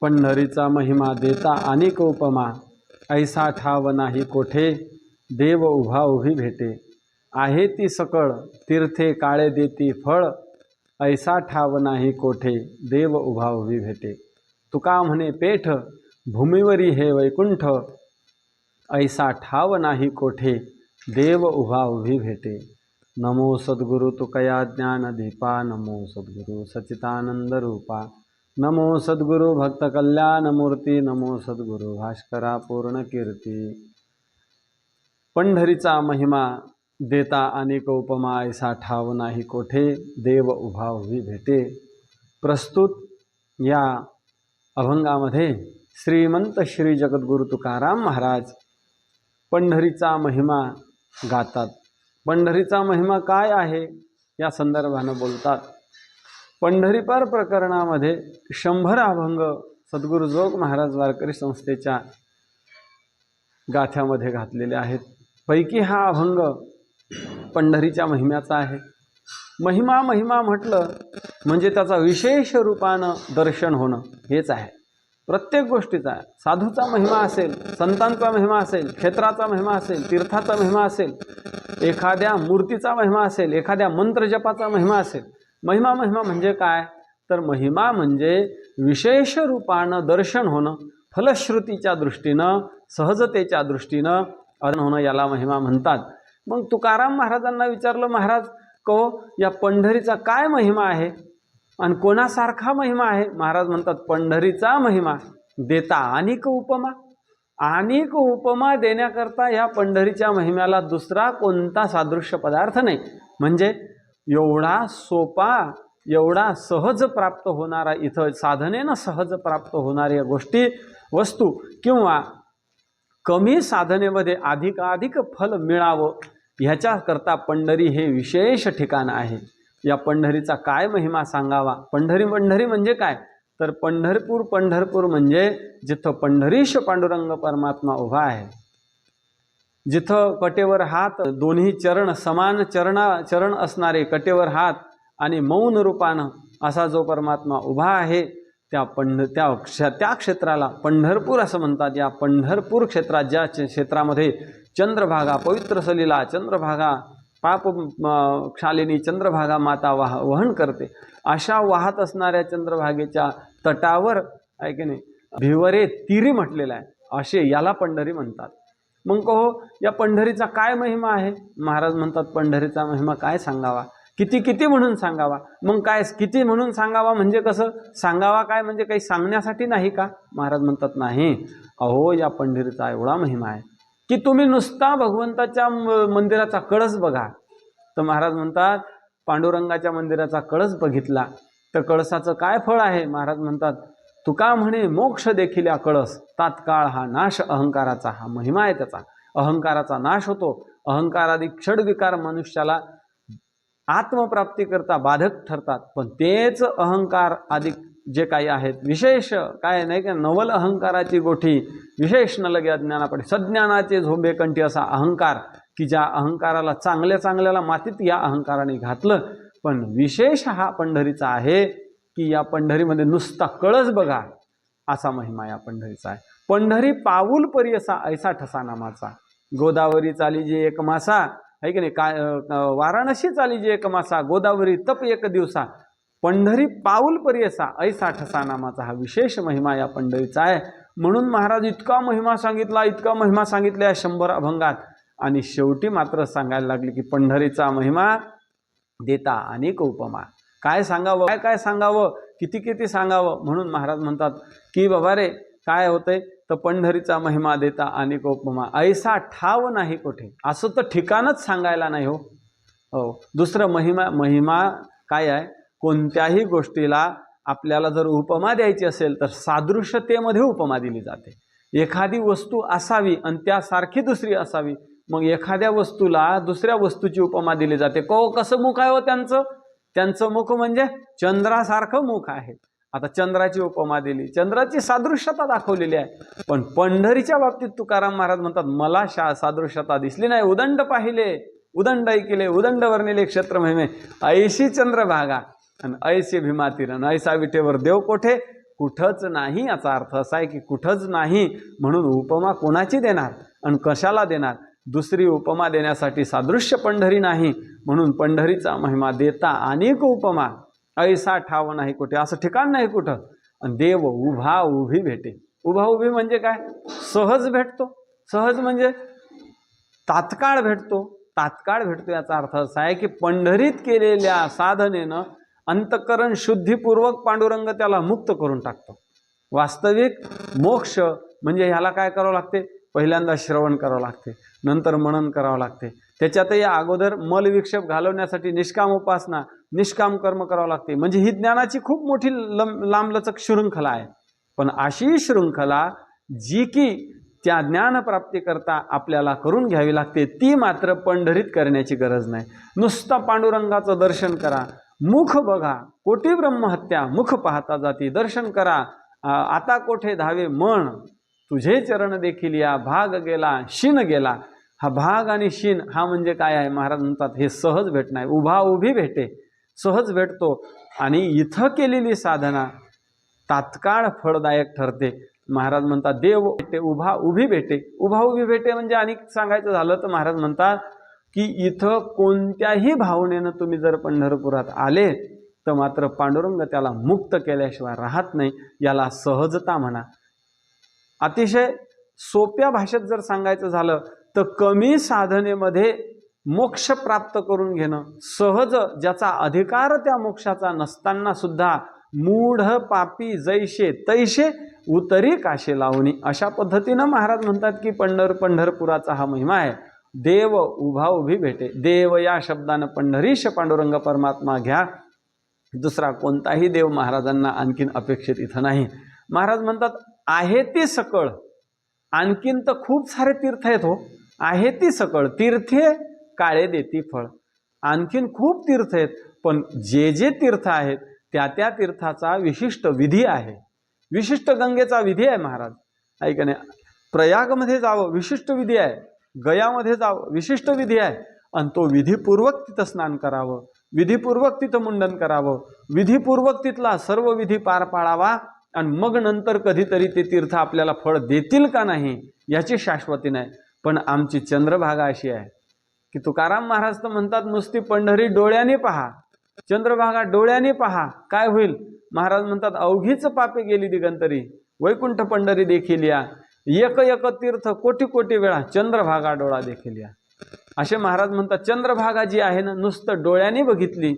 पंढरीचा महिमा देता अनेक उपमा. ऐसा ठाव नाही कोठे? देव उभा उभी भेटे. आहे ती सकळ तीर्थे काळे देती फळ. ऐसा ठाव नाही कोठे? देव उभा उभी भेटे. तुका म्हणे पेठ भूमीवरी हे वैकुंठ. ऐसा ठाव नाही कोठे? देव उभा उभी भेटे. नमो सद्गुरु तुकया ज्ञान दीपा नमो सद्गुरु सचितानंद रूपा. नमो सद्गुरु भक्त कल्याण मूर्ती नमो सद्गुरु भास्करा पूर्ण कीर्ती पंढरीचा महिमा देता अनेक उपमा ऐसा ठाव नाही कोठे देव उभा उभी भेटे. प्रस्तुत या अभंगामध्ये श्रीमंत श्री जगद्गुरु तुकाराम महाराज पंढरीचा महिमा गातात. पंढरीचा महिमा काय आहे? या संदर्भानं बोलतात. पंढरीपर प्रकरणामध्ये शंभर अभंग सद्गुरू जोग महाराज वारकरी संस्थेच्या गाथ्यामध्ये घातलेले आहेत. पैकी हा अभंग पंढरीच्या महिम्याचा आहे. महिमा महिमा म्हटलं म्हणजे त्याचा विशेष रूपानं दर्शन होणं हेच आहे. प्रत्येक गोष्टीचा आहे साधूचा महिमा असेल संतांचा महिमा असेल क्षेत्राचा महिमा असेल तीर्थाचा महिमा असेल एखाद्या मूर्तीचा महिमा असेल एखाद्या मंत्रजपाचा महिमा असेल महिमा महिमा म्हणजे काय? तर महिमा म्हणजे विशेष रूपानं दर्शन होणं फलश्रुतीच्या दृष्टीनं सहजतेच्या दृष्टीनं अर्ण होणं याला महिमा म्हणतात. मग तुकाराम महाराजांना विचारलं महाराज कहो या पंढरीचा काय महिमा आहे? आणि कोणासारखा महिमा आहे? महाराज म्हणतात पंढरीचा महिमा देता अनेक उपमा. अनेक उपमा देण्याकरता या पंढरीच्या महिम्याला दुसरा कोणता सादृश्य पदार्थ नाही. म्हणजे एवढा सोपा एवढा सहज प्राप्त होणारा इथं साधनेनं सहज प्राप्त होणाऱ्या गोष्टी वस्तू किंवा कमी साधनेमध्ये अधिकाधिक फल मिळावं ह्याच्याकरता पंढरी हे विशेष ठिकाण आहे. या पंढरीचा काय महिमा सांगावा? पंढरी पंढरी म्हणजे काय? तर पंढरपूर पंढरपूर म्हणजे जिथं पंढरीश पांडुरंग परमात्मा उभा आहे. जिथं कटेवर हात दोन्ही चरण समान चरणा चरण असणारे कटेवर हात आणि मौन रूपानं असा जो परमात्मा उभा आहे त्या पंढ त्या क्ष त्या क्षेत्राला पंढरपूर असं म्हणतात. या पंढरपूर क्षेत्रात ज्या क्षेत्रामध्ये चंद्रभागा पवित्र सलीला चंद्रभागा पाप क्षालिनी चंद्रभागा माता वाह वहन करते. अशा वाहत असणाऱ्या चंद्रभागेच्या तटावर आहे की नाही भिवरे तिरी म्हटलेलं आहे. असे याला पंढरी म्हणतात. मग कहो या पंढरीचा काय महिमा आहे? महाराज म्हणतात पंढरीचा महिमा काय सांगावा? किती किती म्हणून सांगावा? मग काय किती म्हणून सांगावा म्हणजे कसं? सांगावा काय म्हणजे काही सांगण्यासाठी नाही का? महाराज म्हणतात नाही. अहो या पंढरीचा एवढा महिमा आहे की तुम्ही नुसता भगवंताच्या म- मंदिराचा कळस बघा. तर महाराज म्हणतात पांडुरंगाच्या मंदिराचा कळस बघितला. तर कळसाचं काय फळ आहे? महाराज म्हणतात तुका म्हणे मोक्ष देखील या कळस. तात्काळ हा नाश अहंकाराचा हा महिमा आहे त्याचा. अहंकाराचा नाश होतो. अहंकारादी क्षडविकार मनुष्याला आत्मप्राप्तीकरता बाधक ठरतात. पण तेच अहंकार अधिक जे काही आहेत विशेष काय नाही का? नवल अहंकाराची गोठी विशेष न लगे अज्ञानापडे सज्ञानाचे झोंबे कंठी असा अहंकार की ज्या अहंकाराला चांगल्या चांगल्याला मातीत या अहंकाराने घातलं. पण विशेष हा पंढरीचा आहे की या पंढरीमध्ये नुसता कळस बघा असा महिमा या पंढरीचा आहे. पंढरी पाऊल परी असा ऐसा ठसा नामाचा. गोदावरी चाली जे एक मासा आहे की नाही? काय वाराणसी चाली जी एक मासा गोदावरी तप एक दिवसा. पंढरी पाऊल परी असा ऐसा ठसा नामाचा हा विशेष महिमा या पंढरीचा आहे. म्हणून महाराज इतका महिमा सांगितला इतका महिमा सांगितला या शंभर अभंगात. आणि शेवटी मात्र सांगायला लागले की पंढरीचा महिमा देता अनेक उपमा. काय सांगावं? काय काय सांगावं? किती किती सांगावं? म्हणून महाराज म्हणतात की बाबा रे काय होतंय? तर पंढरीचा महिमा देता आणि उपमा. ऐसा ठाव नाही कुठे? असं तर ठिकाणच सांगायला नाही हो. हो. दुसरं महिमा महिमा काय आहे? कोणत्याही गोष्टीला आपल्याला जर उपमा द्यायची असेल तर सादृश्यतेमध्ये उपमा दिली जाते. एखादी वस्तू असावी आणि त्यासारखी दुसरी असावी मग एखाद्या वस्तूला दुसऱ्या वस्तूची उपमा दिली जाते. को कसं मुख आहे हो त्यांचं? त्यांचं मुख म्हणजे चंद्रासारखं मुख आहे. आता चंद्राची उपमा दिली. चंद्राची सादृश्यता दाखवलेली आहे. पण पंढरीच्या बाबतीत तुकाराम महाराज म्हणतात मला शा सादृश्यता दिसली नाही. उदंड पाहिले. उदंड ऐकिले. उदंड वर्णिले क्षेत्र महिमे ऐशी चंद्र भागा. आणि ऐशी भीमातीर ऐसा विटेवर देव कोठे? कुठंच नाही. याचा अर्थ असा आहे की कुठंच नाही म्हणून उपमा कोणाची देणार? आणि कशाला देणार? दुसरी उपमा देण्यासाठी सादृश्य पंढरी नाही म्हणून पंढरीचा महिमा देता अनेक उपमा. ऐसा ठाव नाही कुठे असं ठिकाण नाही कुठं. आणि देव उभा उभी भेटे. उभा उभी म्हणजे काय? सहज भेटतो. सहज म्हणजे तात्काळ भेटतो. तात्काळ भेटतो याचा अर्थ असा आहे की पंढरीत केलेल्या साधनेनं अंतकरण शुद्धीपूर्वक पांडुरंग त्याला मुक्त करून टाकतो. वास्तविक मोक्ष म्हणजे ह्याला काय करावं लागते? पहिल्यांदा श्रवण करावं लागते. नंतर मनन करावं लागते. त्याच्यातही अगोदर मलविक्षेप घालवण्यासाठी निष्काम उपासना निष्काम कर्म करावं लागते. म्हणजे ही ज्ञानाची खूप मोठी लंब लांबलचक शृंखला आहे. पण अशी शृंखला जी की त्या ज्ञानप्राप्तीकरता आपल्याला करून घ्यावी लागते ती मात्र पंढरीत करण्याची गरज नाही. नुसतं पांडुरंगाचं दर्शन करा मुख बघा कोटी ब्रह्महत्या मुख पाहता जाती दर्शन करा आता कोठे धावे मन तुझे चरण देखील या भाग गेला शिन गेला. हा भाग आणि शिन हा म्हणजे काय आहे? महाराज म्हणतात हे सहज भेटणार. उभा उभी भेटे सहज भेटतो. आणि इथं केलेली साधना तात्काळ फळदायक ठरते. महाराज म्हणतात देव भेटे उभा उभी भेटे. उभा उभी भेटे म्हणजे आणि सांगायचं झालं तर महाराज म्हणतात की इथं कोणत्याही भावनेनं तुम्ही जर पंढरपुरात आले तर मात्र पांडुरंग त्याला मुक्त केल्याशिवाय राहत नाही. याला सहजता म्हणा. अतिशय सोप्या भाषेत जर सांगायचं झालं तर कमी साधनेमध्ये मोक्ष प्राप्त करून घेणं सहज ज्याचा अधिकार त्या मोक्षाचा नसताना सुद्धा मूढ पापी जैशे तैशे उतरी काशे लावणी अशा पद्धतीनं महाराज म्हणतात की पंढर पंढरपुराचा हा महिमा आहे. देव उभा उभी भेटे. देव या शब्दानं पंढरीश पांडुरंग परमात्मा घ्या. दुसरा कोणताही देव महाराजांना आणखीन अपेक्षित इथं नाही. महाराज म्हणतात आहे ती सकळ. आणखीन तर खूप सारे तीर्थ आहेत हो. आहे ती सकळ. तीर्थे काळे देती फळ. आणखीन खूप तीर्थ आहेत पण जे जे तीर्थ आहेत त्या त्या तीर्थाचा विशिष्ट विधी आहे. विशिष्ट गंगेचा विधी आहे महाराज. ऐका नाही प्रयागमध्ये जावं विशिष्ट विधी आहे. गयामध्ये जावं विशिष्ट विधी आहे. आणि तो विधीपूर्वक तिथं स्नान करावं. विधीपूर्वक तिथं मुंडन करावं. विधीपूर्वक तिथला सर्व विधी पार पाडावा. आणि मग नंतर कधीतरी ते तीर्थ आपल्याला फळ देतील का नाही याची शाश्वती नाही. पण आमची चंद्रभागा अशी आहे की तुकाराम महाराज तर म्हणतात नुसती पंढरी डोळ्याने पहा चंद्रभागा डोळ्याने पहा काय होईल? महाराज म्हणतात अवघीच पापे गेली दिगंतरी वैकुंठ पंढरी देखील या एक एक तीर्थ कोटी कोटी वेळा चंद्रभागा डोळा देखील या. असे महाराज म्हणतात चंद्रभागा जी आहे ना नुसतं डोळ्याने बघितली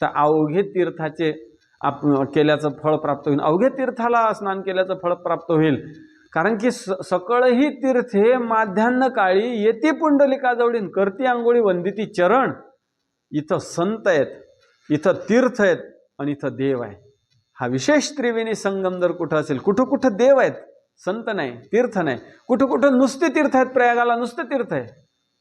तर अवघे तीर्थाचे आप केल्याचं फळ प्राप्त होईल. अवघे तीर्थाला स्नान केल्याचं फळ प्राप्त होईल. कारण की स सकळही तीर्थे माध्यान्ह काळी येते पुंडलिका जवळीन करती आंघोळी वंदिती चरण. इथं संत आहेत इथं तीर्थ आहेत आणि इथं देव आहे. हा विशेष त्रिवेणी संगम जर कुठं असेल कुठं कुठं देव आहेत संत नाही तीर्थ नाही. कुठं कुठं नुसते तीर्थ आहेत प्रयागाला नुसते तीर्थ आहे.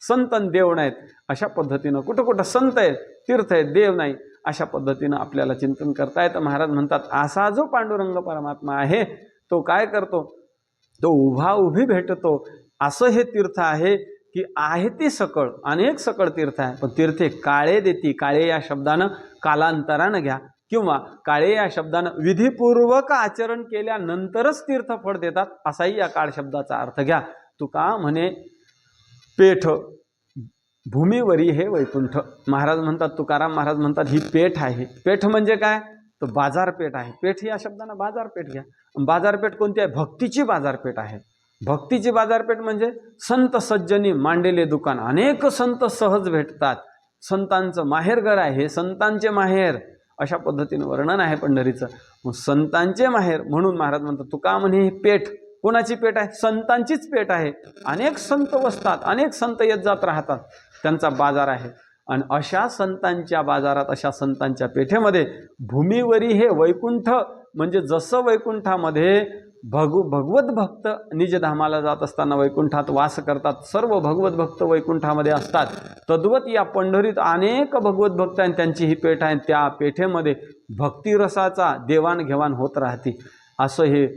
संत आणि देव नाहीत. अशा पद्धतीनं कुठं कुठं संत आहेत तीर्थ आहेत देव नाही. अशा पद्धतीनं आपल्याला चिंतन करता येतं. महाराज म्हणतात असा जो पांडुरंग परमात्मा आहे तो काय करतो? तो उभा उभी भेटतो. असं हे तीर्थ आहे की आहे ती सकळ. अनेक सकळ तीर्थ आहे. पण तीर्थे काळे देती. काळे या शब्दानं कालांतरानं घ्या. किंवा काळे या शब्दानं विधीपूर्वक आचरण केल्यानंतरच तीर्थफळ देतात. असाही या काळ शब्दाचा अर्थ घ्या. तुका म्हणे पेठ भूमीवरी हे वैकुंठ. महाराज म्हणतात तुकाराम महाराज म्हणतात ही पेठ आहे. पेठ म्हणजे काय? तर बाजारपेठ आहे. पेठ या शब्दानं बाजारपेठ घ्या. बाजारपेठ कोणती आहे? भक्तीची बाजारपेठ आहे. भक्तीची बाजारपेठ म्हणजे संत सज्जनी मांडलेले दुकान. अनेक संत सहज भेटतात. संतांचं माहेरघर आहे. हे संतांचे माहेर. अशा पद्धतीनं वर्णन आहे पंढरीचं. मग संतांचे माहेर म्हणून महाराज म्हणतात तुका म्हणे हे पेठ. कोणाची पेठ आहे? संतांचीच पेठ आहे. अनेक संत वसतात अनेक संत येत जात राहतात. त्यांचा बाजार आहे. आणि अशा संतांच्या बाजारात अशा संतांच्या पेठेमध्ये भूमीवरी हे वैकुंठ म्हणजे जसं वैकुंठामध्ये भगु भगवत भक्त निजधामाला जात असताना वैकुंठात वास करतात सर्व भगवत भक्त वैकुंठामध्ये असतात. तद्वत या पंढरीत अनेक भगवत भक्त आणि त्यांची ही पेठ आहे. त्या पेठेमध्ये भक्तिरसाचा देवाणघेवाण होत राहते. असं हे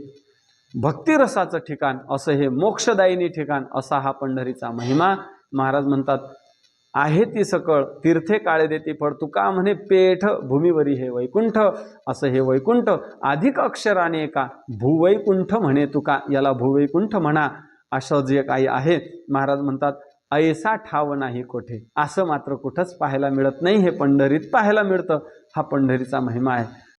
भक्तिरसाचं ठिकाण असं हे मोक्षदायिनी ठिकाण असा हा पंढरीचा महिमा. महाराज म्हणतात आहे ती सकळ तीर्थे काळे देती फळ तुका म्हणे पेठ भूमीवरी हे वैकुंठ. असं हे वैकुंठ अधिक अक्षराने का भूवैकुंठ म्हणे तुका याला भूवैकुंठ म्हणा असं जे काही आहे. महाराज म्हणतात ऐसा ठाव नाही कोठे. असं मात्र कुठंच पाहायला मिळत नाही हे पंढरीत पाहायला मिळतं हा पंढरीचा महिमा आहे.